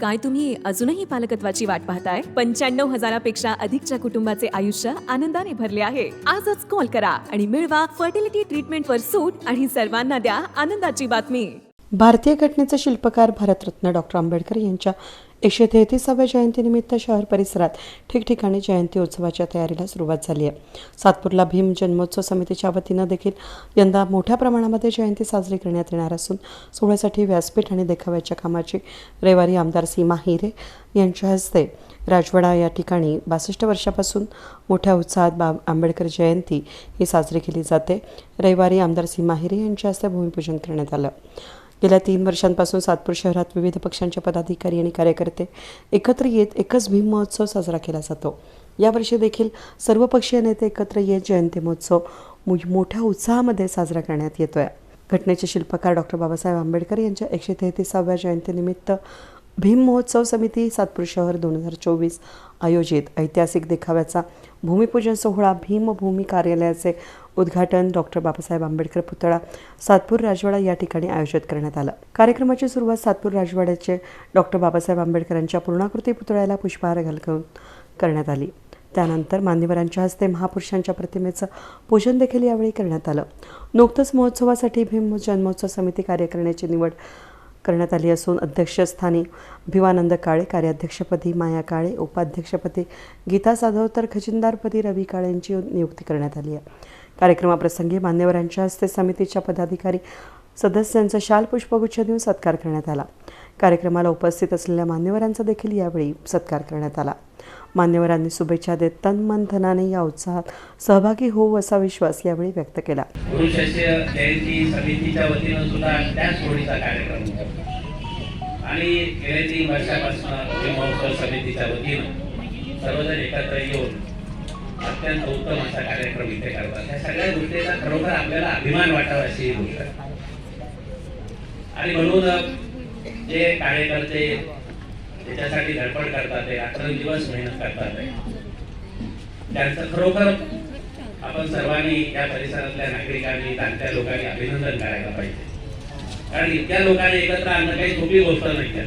काय तुम्ही अजूनही पालकत्वाची वाट पाहताय? पंच्याण्णव हजारापेक्षा अधिकच्या कुटुंबाचे आयुष्य आनंदाने भरले आहे. आजच कॉल करा आणि मिळवा फर्टिलिटी ट्रीटमेंटवर सूट आणि सर्वांना द्या आनंदाची बातमी. भारतीय घटनेचे शिल्पकार भारतरत्न डॉक्टर आंबेडकर यांच्या एकशे तेहतीसाव्या जयंतीनिमित्त शहर परिसरात ठिकठिकाणी जयंती उत्सवाच्या तयारीला सुरुवात झाली आहे. सातपूरला भीम जन्मोत्सव समितीच्या वतीनं देखील यंदा मोठ्या प्रमाणामध्ये जयंती साजरी करण्यात येणार असून सोहळ्यासाठी व्यासपीठ आणि देखाव्याच्या कामाची रविवारी आमदार सीमा हिरे यांच्या हस्ते राजवाडा या ठिकाणी बासष्ट वर्षापासून मोठ्या उत्साहात बा आंबेडकर जयंती ही साजरी केली जाते. रविवारी आमदार सीमा हिरे यांच्या हस्ते भूमिपूजन करण्यात आलं. गेल्या तीन वर्षांपासून सातपूर शहरात विविध पक्षांचे पदाधिकारी आणि कार्यकर्ते एकत्र येत एकच भीम महोत्सव साजरा केला जातो. यावर्षी देखील सर्वपक्षीय नेते एकत्र येत जयंती महोत्सव मोठ्या उत्साहामध्ये साजरा करण्यात येतोय. घटनेचे शिल्पकार डॉक्टर बाबासाहेब आंबेडकर यांच्या एकशे तेहतीसाव्या जयंतीनिमित्त भीम महोत्सव समिती सातपूर शहर दोन हजार चोवीस आयोजित. ऐतिहासिक देखाव्याचा भूमिपूजन सोहळा भीमभूमी कार्यालयाचे उद्घाटन डॉक्टर बाबासाहेब आंबेडकर पुतळा सातपूर राजवाडा या ठिकाणी आयोजित करण्यात आलं. कार्यक्रमाची सुरुवात सातपूर राजवाड्याचे डॉक्टर बाबासाहेब आंबेडकरांच्या पूर्णाकृती पुतळ्याला पुष्पहार घालून करण्यात आली. त्यानंतर मान्यवरांच्या हस्ते महापुरुषांच्या प्रतिमेचं पूजन देखील यावेळी करण्यात आलं. नुकतंच महोत्सवासाठी भीम जन्मोत्सव समिती कार्य करण्याची निवड करण्यात आली असून अध्यक्षस्थानी भिवानंद काळे कार्याध्यक्षपदी माया काळे उपाध्यक्षपदी गीता साधव तर खजिनदारपदी रवी काळे यांची नियुक्ती करण्यात आली आहे. कार्यक्रमाप्रसंगी मान्यवरांच्या हस्ते समितीच्या पदाधिकारी सदस्यांचा शाल पुष्पगुच्छ देऊन सत्कार करण्यात आला. कार्यक्रमाला उपस्थित असलेल्या मान्यवरांचा देखील यावेळी सत्कार करण्यात आला. मान्यवरांनी शुभेच्छा देत तन मन धनाने या उत्साहात सहभागी होऊ असा विश्वास यावेळी व्यक्त केला. जयंती समितीच्या वतीनं सुद्धा त्याच होळीचा कार्यक्रम आणि गेल्या तीन वर्षापासून महोत्सव समितीच्या वतीनं सर्वजण एकत्र येऊन अत्यंत उत्तम असा कार्यक्रम इथे करतात. ह्या सगळ्या गोष्टीचा खरोखर आपल्याला अभिमान वाटावा अशी ही गोष्ट. आणि म्हणून जे कार्यकर्ते त्याच्यासाठी धडपड करतात ते रात्रंदिवस मेहनत करतात त्यांचं खरोखर आपण सर्वांनी या परिसरातल्या नागरिकांनी जाणत्या लोकांनी अभिनंदन करायला पाहिजे. कारण इतक्या लोकांनी एकत्र आणणं काही सोपी गोष्ट नाही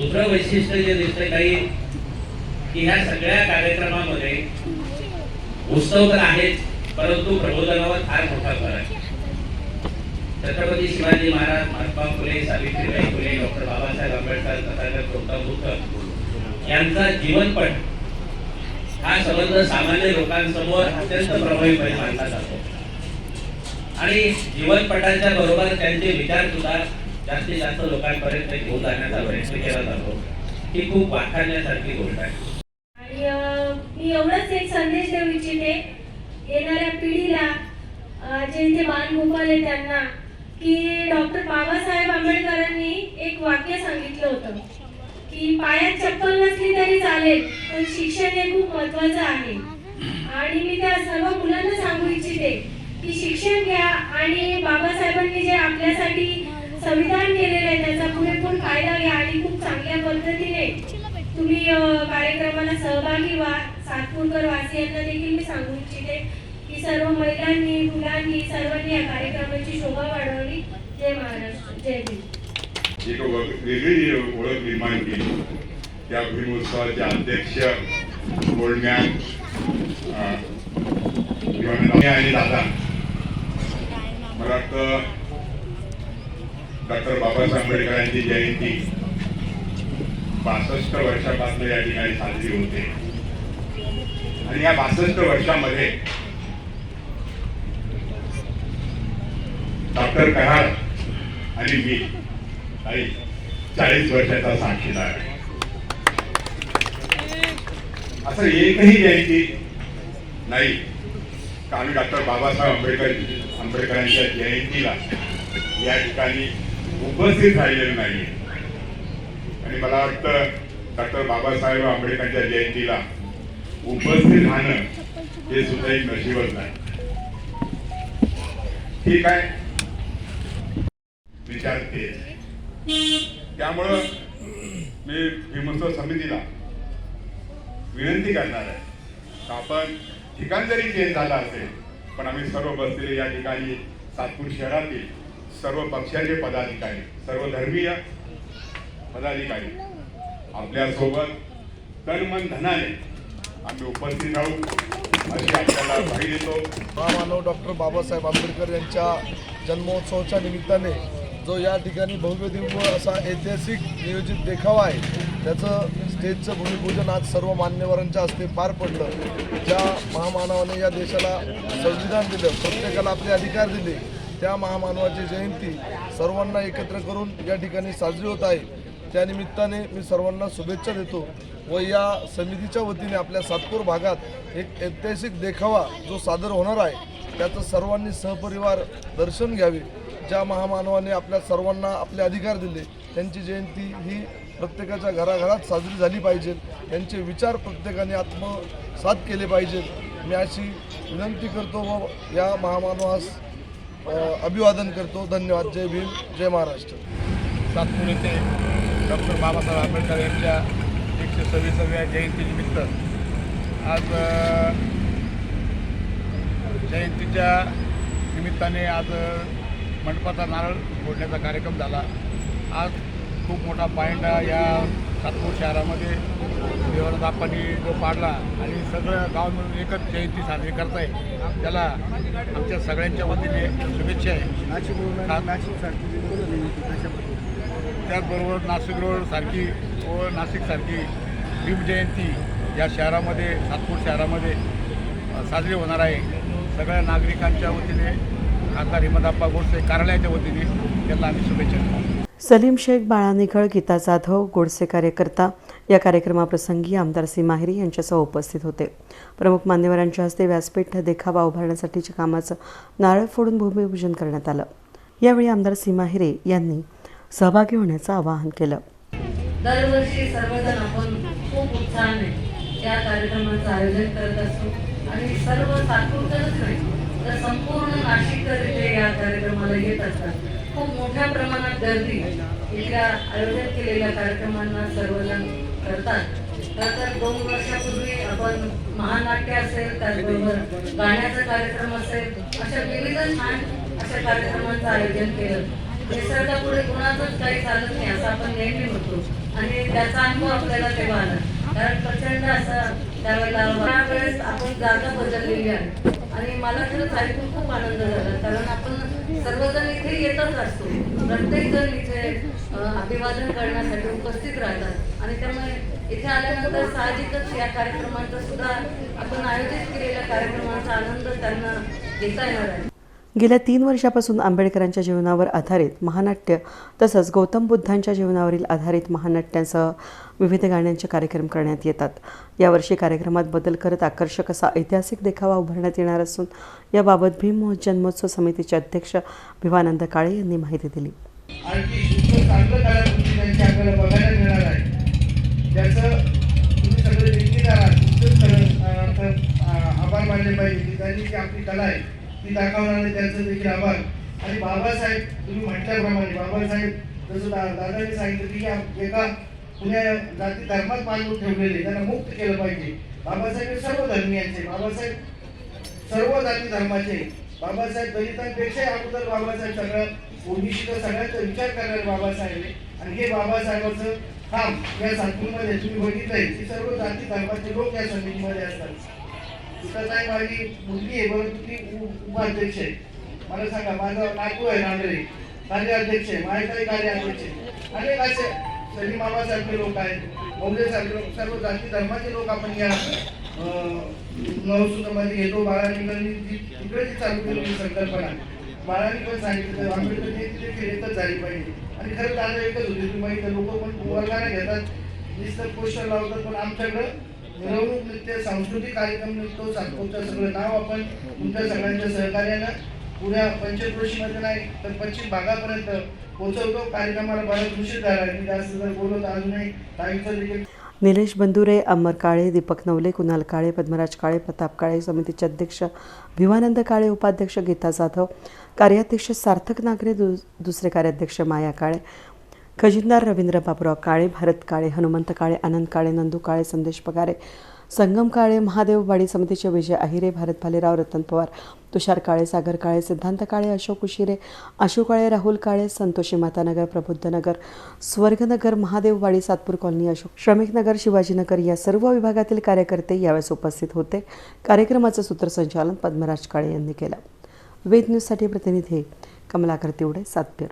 दुसरं वैशिष्ट्य जे दिसतंय काही की ह्या सगळ्या कार्यक्रमामध्ये उत्सव तर आहेच परंतु प्रबोधनावर फार मोठा भर आहे. छत्रपती शिवाजी महाराज महात्मा फुले सावित्रीबाई फुले डॉक्टर बाबासाहेब आंबेडकर तथागत गौतम बुद्ध यांचा जीवनपट हा संबंध सामान्य लोकांसमोर अत्यंत प्रभावीपणे मानला जातो. आणि जीवनपटाच्या बरोबर त्यांचे विचार सुद्धा जास्तीत जास्त लोकांपर्यंत घेऊन जाण्याचा प्रयत्न केला जातो. ही खूप वाखाणण्यासारखी गोष्ट आहे. एवढंच एक संदेश देऊ इच्छिते येणाऱ्या पिढीला अं, जे बाल बालगोपाल आहे त्यांना की डॉक्टर बाबासाहेब आंबेडकरांनी एक वाक्य सांगितलं होतं की पायात चप्पल नसली तरी चालेल पण शिक्षण हे खूप महत्वाचं आहे. आणि मी त्या सर्व मुलांना सांगू इच्छिते की शिक्षण घ्या आणि बाबासाहेबांनी जे आपल्यासाठी संविधान केलेलं आहे त्याचा पुरेपूर फायदा घ्या आणि खूप चांगल्या पद्धतीने तुम्ही कार्यक्रमाला सहभागी व्हा. सातपूरकर वासियांना देखील मी सांगू इच्छिते की सर्व महिलांनी मुलांनी सर्वांनी या कार्यक्रमाची शोभा वाढवली. जय महाराष्ट्र जय भीम एक वेगळी ओळख निर्माण केली त्या भीमोत्सवाचे अध्यक्ष गोल्डमॅन आणि दादा. मला वाटतं डॉक्टर बाबासाहेब आंबेडकरांची जयंती बासष्ट वर्षापासून या ठिकाणी साजरी होते. आणि या बासष्ट वर्षामध्ये डॉक्टर कराड आणि मी काही चाळीस वर्षाचा साक्षीदार आहे. असं एकही जयंती नाही. का आम्ही डॉक्टर बाबासाहेब आंबेडकर आंबेडकरांच्या जयंतीला या ठिकाणी उपस्थित राहिलेलं नाही आणि मला वाटतं डॉक्टर बाबासाहेब आंबेडकरांच्या जयंतीला उपस्थित राहणं हे सुद्धा एक नशिबच नाही. ठीक आहे? विचारते त्यामुळं मी भीमोत्सव समितीला विनंती करणार आहे का आपण ठिकाण जरी चेंज झाला असेल पण आम्ही सर्व बसलेले या ठिकाणी सातपूर शहरातील सर्व पक्षाचे पदाधिकारी सर्व धर्मीय पदाधिकारी आपल्यासोबत तन मन धनाने आम्ही उपस्थित आहोत अशी आपल्याला माहिती देतो. महामानव डॉक्टर बाबासाहेब आंबेडकर यांच्या जन्मोत्सवाच्या निमित्ताने जो या ठिकाणी भव्य दिव्य असा ऐतिहासिक नियोजित देखावा आहे त्याचं स्टेजचं भूमिपूजन आज सर्व मान्यवरांच्या हस्ते पार पडलं. ज्या महामानवाने या देशाला संविधान दिलं प्रत्येकाला आपले अधिकार दिले त्या महामानवाची जयंती सर्वांना एकत्र करून या ठिकाणी साजरी होत आहे. त्यानिमित्ताने मी सर्वांना शुभेच्छा देतो. व या समितीच्या वतीने आपल्या सातपूर भागात एक ऐतिहासिक देखावा जो सादर होणार आहे त्याचं सर्वांनी सहपरिवार दर्शन घ्यावे. ज्या महामानवाने आपल्या सर्वांना आपले अधिकार दिले त्यांची जयंती ही प्रत्येकाच्या घराघरात साजरी झाली पाहिजे. त्यांचे विचार प्रत्येकाने आत्मसात केले पाहिजेत. मी अशी विनंती करतो व या महामानवास अभिवादन करतो. धन्यवाद. जय भीम. जय महाराष्ट्र. सातपूर येथे डॉक्टर बाबासाहेब आंबेडकर यांच्या एकशे सव्वीसाव्या जयंतीनिमित्त आज जयंतीच्या निमित्ताने आज मंडपाचा नारळ फोडण्याचा कार्यक्रम झाला. आज खूप मोठा पायंडा या सातपूर शहरामध्ये देवराजाप्पांनी जो पाडला आणि सगळं गाव मिळून एकच जयंती साजरी करताय. त्याला आमच्या सगळ्यांच्या वतीने शुभेच्छा आहे. त्याचबरोबर नाशिक रोड सारखी व नाशिकसारखी शिवजयंती या शहरामध्ये सातपूर शहरामध्ये साजरी होणार आहे. सगळ्या नागरिकांच्या वतीने खासदार हिमदाप्पा गोडसे कार्यालयाच्या वतीने त्यांना आम्ही शुभेच्छा देतो. सलीम शेख बाळा निखळ गीता जाधव गोडसे कार्यकर्ता या कार्यक्रमाप्रसंगी आमदार सी. माहेरी यांच्यासह उपस्थित होते. प्रमुख मान्यवरांच्या हस्ते व्यासपीठ देखावा उभारण्यासाठीच्या कामाचं नारळ फोडून भूमिपूजन करण्यात आलं. यावेळी आमदार सीमा हिरे यांनी सहभागी होण्याचं आवाहन केलं. दरवर्षी सर्वजण आपण खूप उत्साहाने या कार्यक्रमाचं आयोजन करत असतो. आणि सर्व तात्पुरतच नाही तर संपूर्ण नाशिककर इथे या कार्यक्रमाला येत असतात. खूप मोठ्या प्रमाणात गर्दी इथल्या आयोजन केलेल्या कार्यक्रमांना सर्वजण करतात. तर दोन वर्षापूर्वी आपण महानाट्य असेल त्याचबरोबर गाण्याचा कार्यक्रम असेल अशा विविध छान अशा कार्यक्रमांचं आयोजन केलं. निसर्गापुढे कोणाचंच काही चालत नाही असं आपण नेहमी म्हणतो. आणि त्याचा अनुभव आपल्याला तेव्हा आला. कारण प्रचंड असं त्यावेळेला त्यावेळेस आपण जागा बदललेली आहे. आणि मला खरंच ऐकून खूप आनंद झाला. कारण आपण सर्वजण इथे येतच असतो. प्रत्येक जण इथे अभिवादन करण्यासाठी उपस्थित राहतात. आणि त्यामुळे इथे आल्यानंतर साहजिकच या कार्यक्रमांचा सुद्धा आपण आयोजित केलेल्या कार्यक्रमांचा आनंद त्यांना घेता येणार आहे. गेल्या तीन वर्षापासून आंबेडकरांच्या जीवनावर आधारित महानाट्य तसंच गौतम बुद्धांच्या जीवनावरील आधारित महानाट्यांसह विविध गाण्यांचे कार्यक्रम करण्यात येतात. यावर्षी कार्यक्रमात बदल करत आकर्षक असा ऐतिहासिक देखावा उभारण्यात येणार असून याबाबत भीम जन्मोत्सव समितीचे अध्यक्ष भिवानंद काळे यांनी माहिती दिली. आभार मानले पाहिजे त्यांनी जी आपली कला आहे ती दाखवणारे त्यांचं देखील आभार. आणि बाबासाहेब तुम्ही म्हटल्याप्रमाणे बाबासाहेब जसं दा दादाने सांगितलं की एका पुण्या जाती धर्मात बांधून ठेवलेले त्यांना मुक्त केलं पाहिजे. बाबासाहेब हे सर्व धर्मियांचे बाबासाहेब सर्व जाती धर्माचे. बाबासाहेब दलितांपेक्षा अगोदर बाबासाहेब सगळ्यात ओबीसी सगळ्यांचा विचार करणारे बाबासाहेब आणि हे बाबासाहेबांचं काम या सातपूरमध्ये तुम्ही बघितलंय की सर्व जाती धर्माचे लोक या समितीमध्ये असतात. तुकाताई माझी मुलगी आहे परंतु ती उपाध्यक्ष आहे मला सांगा माझा नातू आहे नांदरे कार्य अध्यक्ष आहे माझ्याकडे कार्याध्यक्ष आहे. अनेक असे सली मामासारखे लोक आहेत मौले सारखे सर्व जाती धर्माचे लोक आपण या नवसुतामध्ये घेतो बाळानिकांनी जी तिकडे जी चालू केलेली संकल्पना. बाळांनी पण सांगितलं आंबेडकर जयंती देखील एकच झाली पाहिजे. आणि खरं दादा एकच होती तुम्ही लोक पण वर्गाने घेतात नुसतं पोस्टर लावतात पण आमच्याकडं मिरवणूक नृत्य सांस्कृतिक कार्यक्रम निघतो सातपूरचं सगळं नाव आपण तुमच्या सगळ्यांच्या सहकार्यानं पुण्या पंचक्रोशीमध्ये नाही तर पश्चिम भागापर्यंत पोहोचवतो. कार्यक्रमाला बराच उशीर झाला मी जास्त जर बोलत अजूनही टाईमचं देखील निलेश बंधुरे अमर काळे दीपक नवले कुणाल काळे पद्मराज काळे प्रताप काळे समितीचे अध्यक्ष भिवानंद काळे उपाध्यक्ष गीता जाधव कार्याध्यक्ष सार्थक नागरे दु दुसरे कार्याध्यक्ष माया काळे खजिनदार रवींद्र बाबुराव काळे भारत काळे हनुमंत काळे आनंद काळे नंदू काळे संदेश पगारे संगम काळे महादेव वाडी समितीचे विजय अहिरे भारत भालेराव रतन पवार तुषार काळे सागर काळे सिद्धांत काळे अशोक उशिरे आशू काळे राहुल काळे संतोषी मातानगर प्रबुद्धनगर स्वर्गनगर महादेव वाडी सातपूर कॉलनी अशोक श्रमिकनगर शिवाजीनगर या सर्व विभागातील कार्यकर्ते यावेळेस उपस्थित होते. कार्यक्रमाचं सूत्रसंचालन पद्मराज काळे यांनी केलं. वेद न्यूजसाठी प्रतिनिधी कमलाकर तिवडे सातपेर.